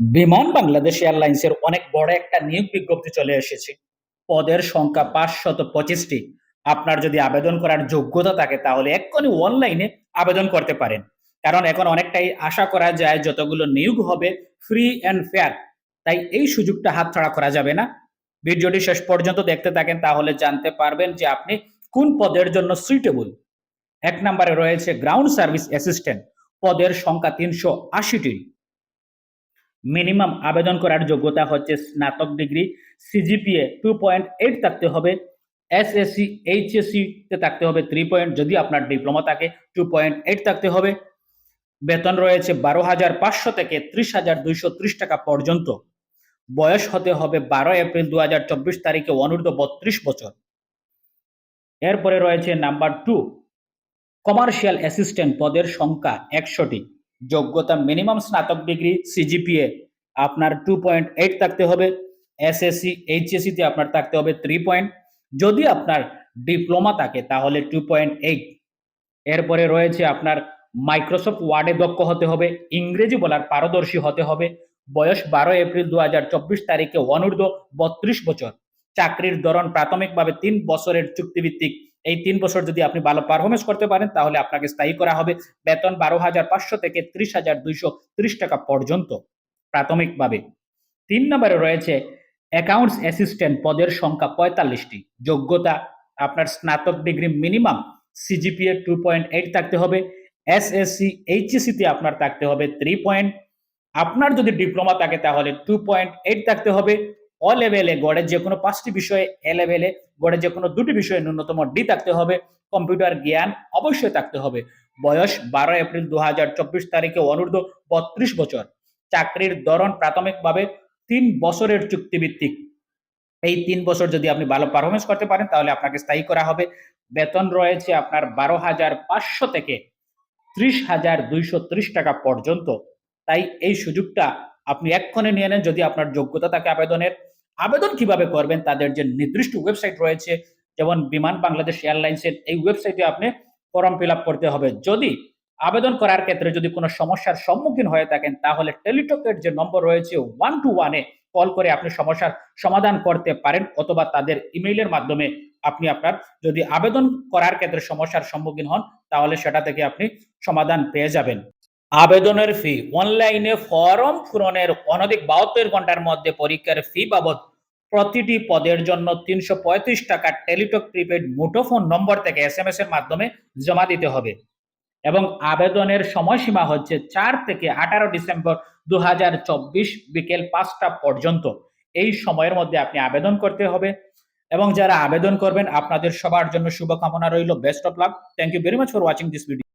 বিমান বাংলাদেশ এয়ারলাইন্সের অনেক বড় একটা নিয়োগ বিজ্ঞপ্তি চলে এসেছে। পদের সংখ্যা পাঁচশত পঁচিশটি। আপনার যদি আবেদন করার যোগ্যতা থাকে, তাহলে এক্ষুনি অনলাইনে আবেদন করতে পারেন। কারণ এখন অনেকটাই আশা করা যায়, যতগুলো নিয়োগ হবে ফ্রি অ্যান্ড ফেয়ার। তাই এই সুযোগটা হাতছাড়া করা যাবে না। ভিডিওটি শেষ পর্যন্ত দেখতে থাকেন, তাহলে জানতে পারবেন যে আপনি কোন পদের জন্য সুইটেবল এক নম্বরে রয়েছে গ্রাউন্ড সার্ভিস অ্যাসিস্ট্যান্ট পদের সংখ্যা তিনশো আশিটি। মিনিমাম আবেদন করার যোগ্যতা হচ্ছে স্নাতক degree CGPA two point eight থাকতে হবে এসএসসি এইচএসসি তে থাকতে হবে থ্রি পয়েন্ট যদি আপনার ডিপ্লোমা থাকে টু পয়েন্ট এইট থাকতে হবে। বেতন রয়েছে বারো হাজার পাঁচশো থেকে ত্রিশ হাজার দুইশো ত্রিশ টাকা পর্যন্ত। বয়স হতে হবে বারো এপ্রিল দু হাজার চব্বিশ তারিখে অনূর্ধ্ব বত্রিশ বছর। এরপরে রয়েছে নাম্বার টু কমার্শিয়াল অ্যাসিস্ট্যান্ট পদের সংখ্যা একশোটি। যোগ্যতা মিনিমাম স্নাতক ডিগ্রি সিজিপিএ আপনার টু পয়েন্ট এইট থাকতে হবে এসএসসি এইচএসসি তে আপনার থাকতে হবে থ্রি পয়েন্ট যদি আপনার ডিপ্লোমা থাকে তাহলে টু পয়েন্ট এইট এরপরে রয়েছে আপনার মাইক্রোসফট ওয়ার্ডে দক্ষ হতে হবে, ইংরেজি বলার পারদর্শী হতে হবে, বয়স বারো এপ্রিল দু হাজার চব্বিশ তারিখে অনূর্ধ্ব বত্রিশ বছর। চাকরির ধরন প্রাথমিকভাবে তিন বছরের চুক্তিভিত্তিক। এই তিন বছর যদি আপনি ভালো পারফরমেন্স করতে পারেন, তাহলে আপনাকে স্থায়ী করা হবে বেতন বারো হাজার পাঁচশো থেকে ত্রিশ হাজার দুইশো ত্রিশ টাকা পর্যন্ত প্রাথমিকভাবে। তিন নম্বরে রয়েছে অ্যাকাউন্টস অ্যাসিস্ট্যান্ট পদের সংখ্যা পঁয়তাল্লিশটি। যোগ্যতা, আপনার স্নাতক degree minimum CGPA two point eight থাকতে হবে এসএসসি এইচএসসি তে আপনার থাকতে হবে থ্রি পয়েন্ট আপনার যদি ডিপ্লোমা থাকে, তাহলে টু পয়েন্ট এইট থাকতে হবে। অ লেভেলে গড়ে যে কোনো পাঁচটি বিষয়ে এ লেভেলে গড়ে যে কোনো দুটি বিষয়ে ন্যূনতম ডি থাকতে হবে। কম্পিউটার জ্ঞান অবশ্যই থাকতে হবে। বয়স বারো এপ্রিল দু হাজার চব্বিশ তারিখে অনূর্ধ্ব বত্রিশ বছর। চাকরির ধরন প্রাথমিকভাবে তিন বছরের চুক্তিভিত্তিক। এই তিন বছর যদি আপনি ভালো পারফরমেন্স করতে পারেন, তাহলে আপনাকে স্থায়ী করা হবে। বেতন রয়েছে আপনার বারো হাজার পাঁচশো থেকে ত্রিশ হাজার দুইশো ত্রিশ টাকা পর্যন্ত। তাই এই সুযোগটা আপনি এক্ষণে নিয়ে নেন যদি আপনার যোগ্যতা থাকে আবেদনের। আবেদন কীভাবে করবেন? তাদের যে নির্দিষ্ট ওয়েবসাইট রয়েছে, যেমন বিমান বাংলাদেশ এয়ারলাইন্সের, এই ওয়েবসাইটে আপনি ফর্ম ফিল আপ করতে হবে। যদি আবেদন করার ক্ষেত্রে যদি কোনো সমস্যার সম্মুখীন হয়ে থাকেন, তাহলে টেলিটকের যে নম্বর রয়েছে ওয়ান টু ওয়ানে কল করে আপনি সমস্যার সমাধান করতে পারেন, অথবা তাদের ইমেইলের মাধ্যমে আপনি আপনার যদি আবেদন করার ক্ষেত্রে সমস্যার সম্মুখীন হন, তাহলে সেটা থেকে আপনি সমাধান পেয়ে যাবেন। আবেদনের ফি অনলাইনে ফর্ম পূরণের অনধিক বাহাত্তর ঘণ্টার মধ্যে পরীক্ষার ফি বাবদ প্রতিটি পদের জন্য তিনশো পঁয়ত্রিশ টাকা টেলিটক প্রিপেড মুঠোফোন নম্বর থেকে এস এম এস এর মাধ্যমে জমা দিতে হবে। এবং আবেদনের সময়সীমা হচ্ছে চার থেকে আঠারো ডিসেম্বর দু হাজার চব্বিশ বিকেল পাঁচটা পর্যন্ত। এই সময়ের মধ্যে আপনি আবেদন করতে হবে। এবং যারা আবেদন করবেন, আপনাদের সবার জন্য শুভকামনা রইল। Best of luck thank you very much for watching this video